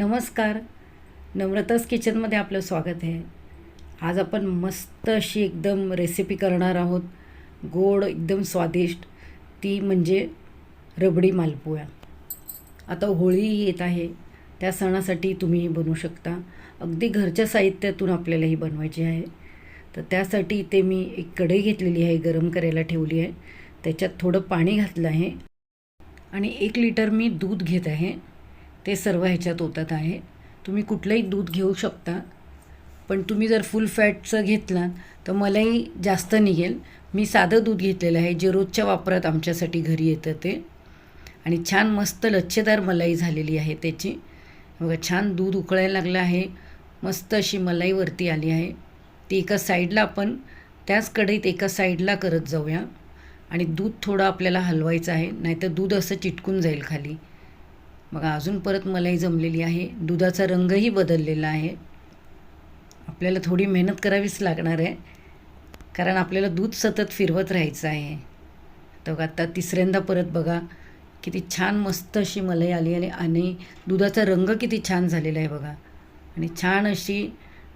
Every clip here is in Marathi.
नमस्कार. नम्रताच किचनमध्ये आपलं स्वागत आहे. आज आपण मस्त अशी एकदम रेसिपी करणार आहोत. गोड एकदम स्वादिष्ट. ती म्हणजे रबडी मालपुया आता होळी येत आहे. त्या सणासाठी तुम्ही बनवू शकता. अगदी घरच्या साहित्यातून आपल्याला ही बनवायची आहे. तर त्यासाठी इथे मी एक कढई घेतलेली आहे गरम करायला ठेवली आहे. त्याच्यात थोडं पाणी घातलं आहे. आणि एक लिटर मी दूध घेत आहे. ते सर्व ह्याच्यात ओतात आहे. तुम्ही कुठलंही दूध घेऊ शकता पण तुम्ही जर फुल फॅटचं घेतलात तर मलाही जास्त निघेल. मी साधं दूध घेतलेलं आहे जे रोजच्या वापरात आमच्यासाठी घरी येतं ते. आणि छान मस्त लच्छेदार मलाई झालेली आहे त्याची. बघा छान दूध उकळायला लागलं आहे. मस्त अशी मलाई वरती आली आहे. ती एका साईडला आपण त्याच कढईत एका साईडला करत जाऊया. आणि दूध थोडं आपल्याला हलवायचं आहे नाहीतर दूध असं चिटकून जाईल खाली. बघा अजून परत मलाई जमलेली आहे. दुधाचा रंगही बदललेला आहे. आपल्याला थोडी मेहनत करावीच लागणार आहे. कारण आपल्याला दूध सतत फिरवत राहायचं आहे. तर बघा आता तिसऱ्यांदा परत बघा किती छान मस्त अशी मलाई आली आहे आणि दुधाचा रंग किती छान झालेला आहे बघा. आणि छान अशी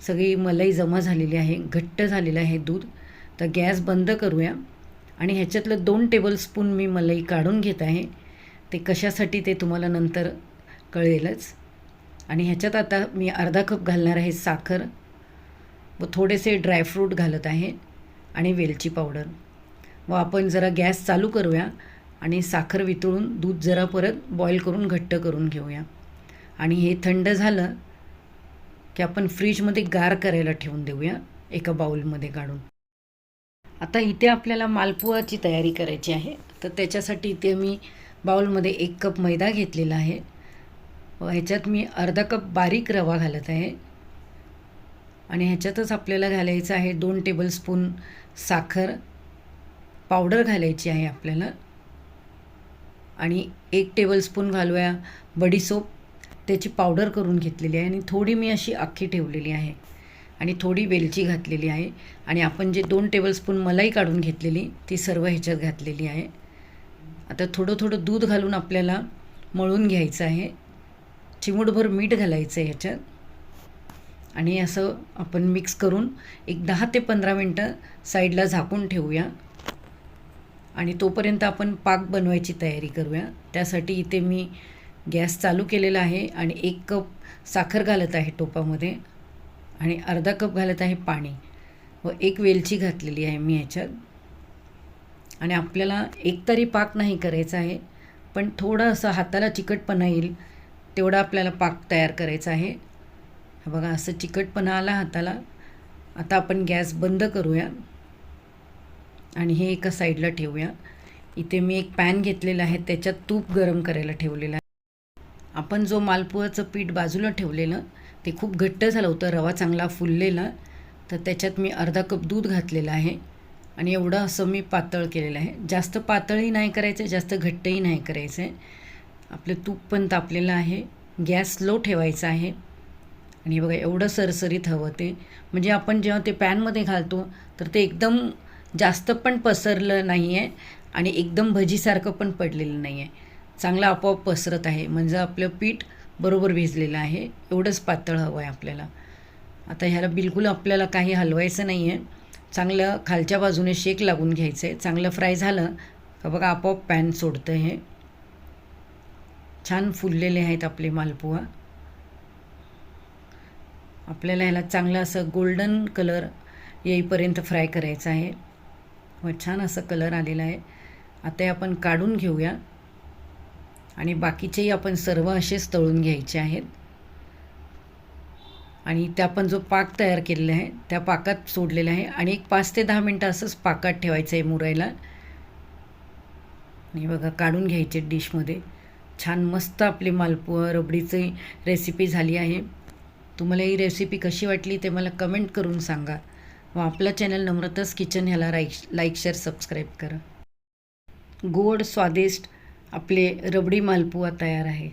सगळी मलाई जमा झालेली आहे. घट्ट झालेलं आहे दूध. तर गॅस बंद करूया. आणि ह्याच्यातलं दोन टेबलस्पून मी मलाई काढून घेत आहे. ते कशासाठी ते तुम्हाला नंतर कळेलच. आणि ह्याच्यात आता मी अर्धा कप घालणार आहे साखर. व थोडेसे ड्रायफ्रूट घालत आहे आणि वेलची पावडर. व आपण जरा गॅस चालू करूया आणि साखर वितळून दूध जरा परत बॉईल करून घट्ट करून घेऊया. आणि हे थंड झालं की आपण फ्रीजमध्ये गार करायला ठेवून देऊया एका बाऊलमध्ये काढून. आता इथे आपल्याला मालपुआची तयारी करायची आहे. तर त्याच्यासाठी इथे मी बाउलमध्ये एक कप मैदा घेतलेला आहे. व ह्याच्यात मी अर्धा कप बारीक रवा घालत आहे. आणि ह्याच्यातच आपल्याला घालायचं आहे दोन टेबलस्पून साखर. पावडर घालायची आहे आपल्याला. आणि एक टेबलस्पून घालूया बडीसोप त्याची पावडर करून घेतलेली आहे आणि थोडी मी अशी अख्खी ठेवलेली आहे. आणि थोडी वेलची घातलेली आहे. आणि आपण जे दोन टेबलस्पून मलाई काढून घेतलेली ती सर्व ह्याच्यात घातलेली आहे. आता थोडं थोडं दूध घालून आपल्याला मळून घ्यायचं आहे. चिमूटभर मीठ घालायचं आहे ह्याच्यात आणि असं आपण मिक्स करून एक दहा ते पंधरा मिनटं साईडला झाकून ठेवूया. आणि तोपर्यंत आपण पाक बनवायची तयारी करूया. त्यासाठी इथे मी गॅस चालू केलेला आहे आणि एक कप साखर घालत आहे टोपामध्ये आणि अर्धा कप घालत आहे पाणी व एक वेलची घातलेली आहे मी ह्याच्यात आणि आपल्याला एकतरी पाक नाही करायचा आहे पण थोडं असं हाताला चिकटपणा येईल तेवढा आपल्याला पाक तयार करायचा आहे. बघा असं चिकटपणा आला हाताला. आता आपण गॅस बंद करूया आणि हे एका साईडला ठेवूया. इथे मी एक पॅन घेतलेला आहे त्याच्यात तूप गरम करायला ठेवलेलं आहे. आपण जो मालपुआचं पीठ बाजूला ठेवलेलं ते खूप घट्ट झालं होतं रवा चांगला फुललेला तर त्याच्यात मी अर्धा कप दूध घातलेलं आहे. आणि एवढं असं मी पातळ केलेलं आहे. जास्त पातळही नाही करायचं जास्त घट्टही नाही करायचं. आहे आपलं तूप पण तापलेलं आहे. गॅस स्लो ठेवायचा आहे. आणि बघा एवढं सरसरीत हवं ते. म्हणजे आपण जेव्हा ते पॅनमध्ये घालतो तर ते एकदम जास्त पण पसरलं नाही आहे आणि एकदम भजीसारखं पण पडलेलं नाही आहे चांगलं आपोआप पसरत आहे. म्हणजे आपलं पीठ बरोबर भिजलेलं आहे. एवढंच पातळ हवं आहे आपल्याला. आता ह्याला बिलकुल आपल्याला काही हलवायचं नाही आहे चांगलं खालच्या बाजूने शेक लागून घ्यायचं. आहे चांगलं फ्राय झालं का बघा आपोआप पॅन सोडतं हे. छान फुललेले आहेत आपले मालपुआ आपल्याला ह्याला चांगलं असं गोल्डन कलर येईपर्यंत फ्राय करायचं आहे. व छान असं कलर आलेला आहे. आता हे आपण काढून घेऊया. आणि बाकीचेही आपण सर्व असेच तळून घ्यायचे आहेत. आणि त्या आपण जो पाक तयार केलेला आहे त्या पाकात सोडलेला आहे आणि एक पाच ते दहा मिनटं असंच पाकात ठेवायचं आहे मुरायला. आणि बघा काढून घ्यायचे डिशमध्ये. छान मस्त आपली मालपुआ रबडीची रेसिपी झाली आहे. तुम्हाला ही रेसिपी कशी वाटली ते मला कमेंट करून सांगा. व आपला चॅनल नम्रताच किचन ह्याला लाईक लाईक शेअर सबस्क्राईब करा. गोड स्वादिष्ट आपले रबडी मालपुआ तयार आहे.